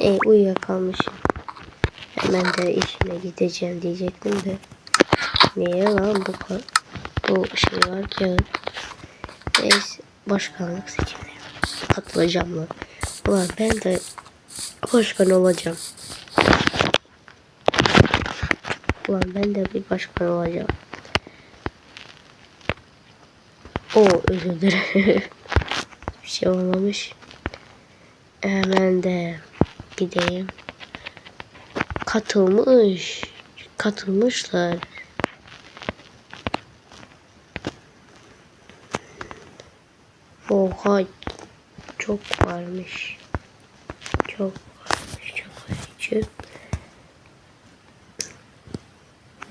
E uyuyakalmışım. Hemen de işime gideceğim diyecektim de. Niye lan bu bu şey var ki? Neyse başkanlık seçimleri. Katılacağım lan. Ulan ben de başkan olacağım. Ulan ben de bir başkan olacağım. O özür dilerim. bir şey olmamış. Hemen de gideyim. Katılmış. Katılmışlar. Oha çok varmış. Çok varmış. Çok varmış.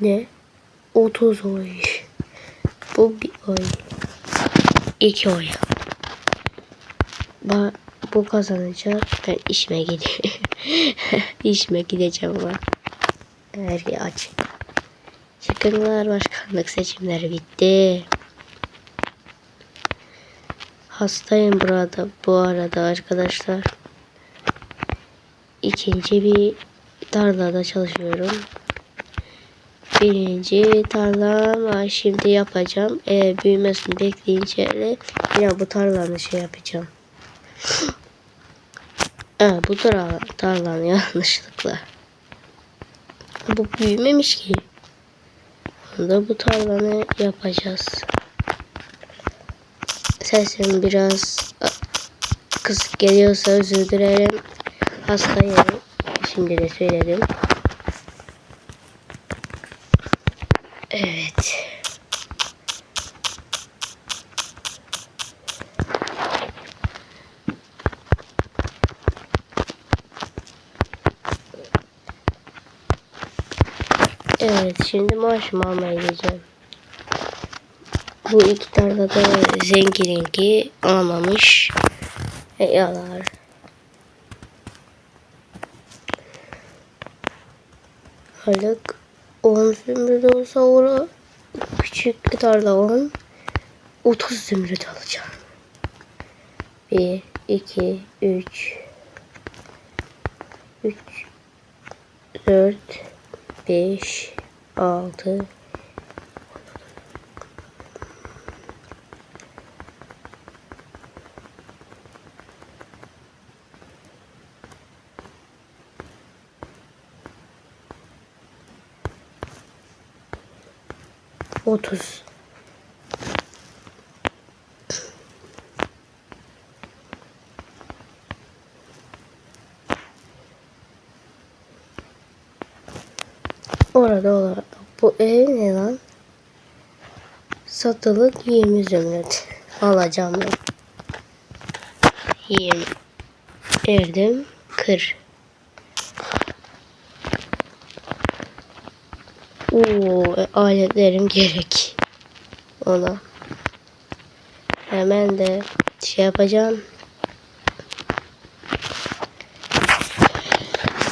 Ne? 30 oy. Bu bir oy. İki oy. Ba bu kazanacak. Ben işime gideyim. işime gideceğim ama. Her yer açık. Çıkınlar başkanlık seçimleri bitti. Hastayım burada bu arada arkadaşlar. İkinci bir tarlada çalışıyorum. Birinci tarlam şimdi yapacağım. Eğer büyümesini bekleyince yine bu tarlanın şey yapacağım. Ha, bu tarla, tarlanın yanlışlıkla. Bu büyümemiş ki. Onda bu tarlanı yapacağız. Sesim biraz kısık geliyorsa özür dilerim. Hastayım. Şimdi de söyledim. Evet. Evet şimdi maaşımı almaya gideceğim. Bu iki tane de zenginliği almamış. Yalar. Halık 10 zümrüt olsa ora küçük bir tarla 10 30 zümrüt alacağım. 1 2 3 3 4 5 6 30 Orada olarak bu ev ne lan? Satılık 20 zümrüt alacağım ben. 20 Erdim kır. Oo, aletlerim gerek. Ona. Hemen de şey yapacağım.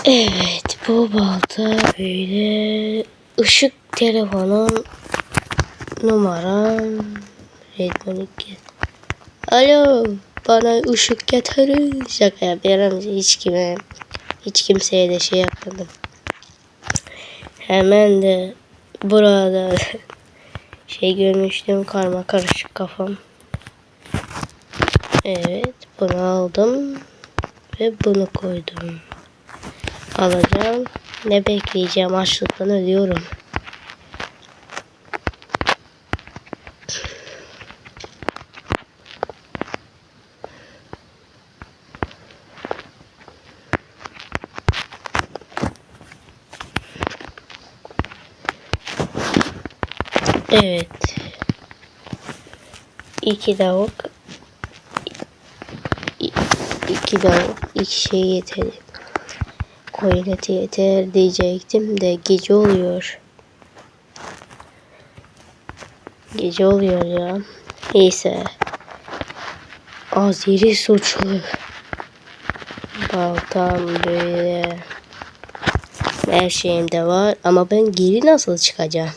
Evet bu balta böyle ışık telefonun numaram Redmi 2. Alo bana ışık getirin. Şaka yapıyorum hiç kime hiç kimseye de şey yapmadım. Hemen de burada şey görmüştüm karma karışık kafam. Evet bunu aldım ve bunu koydum. Alacağım. Ne bekleyeceğim açlıktan ölüyorum. Evet. İki tavuk. İ- iki tavuk. iki şey yeter. Koyun eti yeter diyecektim de gece oluyor. Gece oluyor ya. Neyse. Azeri suçlu. Baltam böyle. Her şeyimde var ama ben geri nasıl çıkacağım?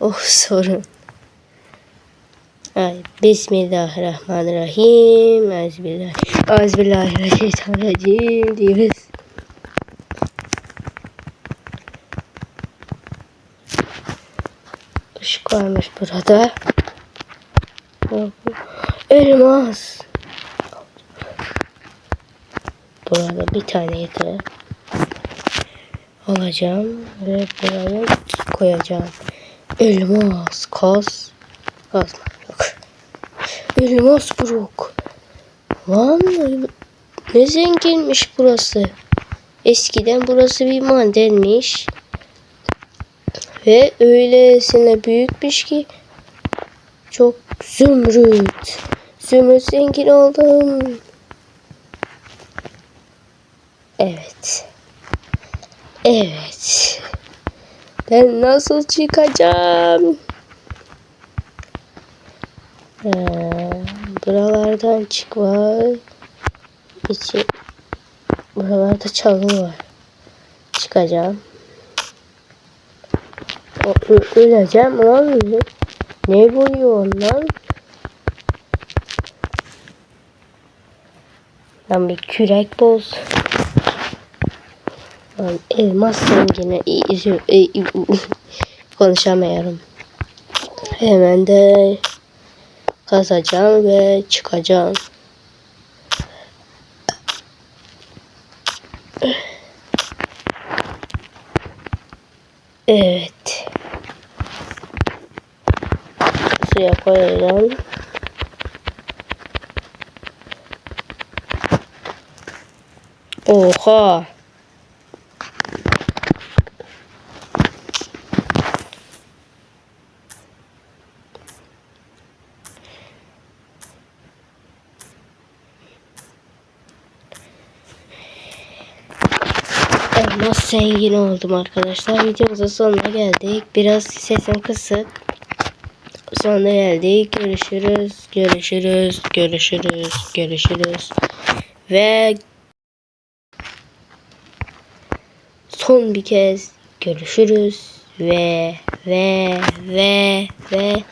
Oh sorun. Ay, Bismillahirrahmanirrahim. Azbillah. Azbillahirrahmanirrahim diyoruz. Işık varmış burada. Elmas. Burada bir tane yeter. Alacağım ve buraya koyacağım. Elmas, kaz. Kaz yok. Elmas brok. Lan ne zenginmiş burası. Eskiden burası bir madenmiş. Ve öylesine büyükmüş ki çok zümrüt. Zümrüt zengin oldum. Evet. Evet. Ben nasıl çıkacağım? Ee, buralardan çıkma. İçi, buralarda çalı var. Çıkacağım. Öleceğim lan. Ne vuruyor lan? Lan bir kürek boz. Lan elmas zengini. Konuşamıyorum. Hemen de kazacağım ve çıkacağım. Evet. Suya koyacağım. Oha. Elmas zengin oldum arkadaşlar. Videomuzun sonuna geldik. Biraz sesim kısık. Sonuna geldik. Görüşürüz. Görüşürüz. Görüşürüz. Görüşürüz. Ve son bir kez görüşürüz ve ve ve ve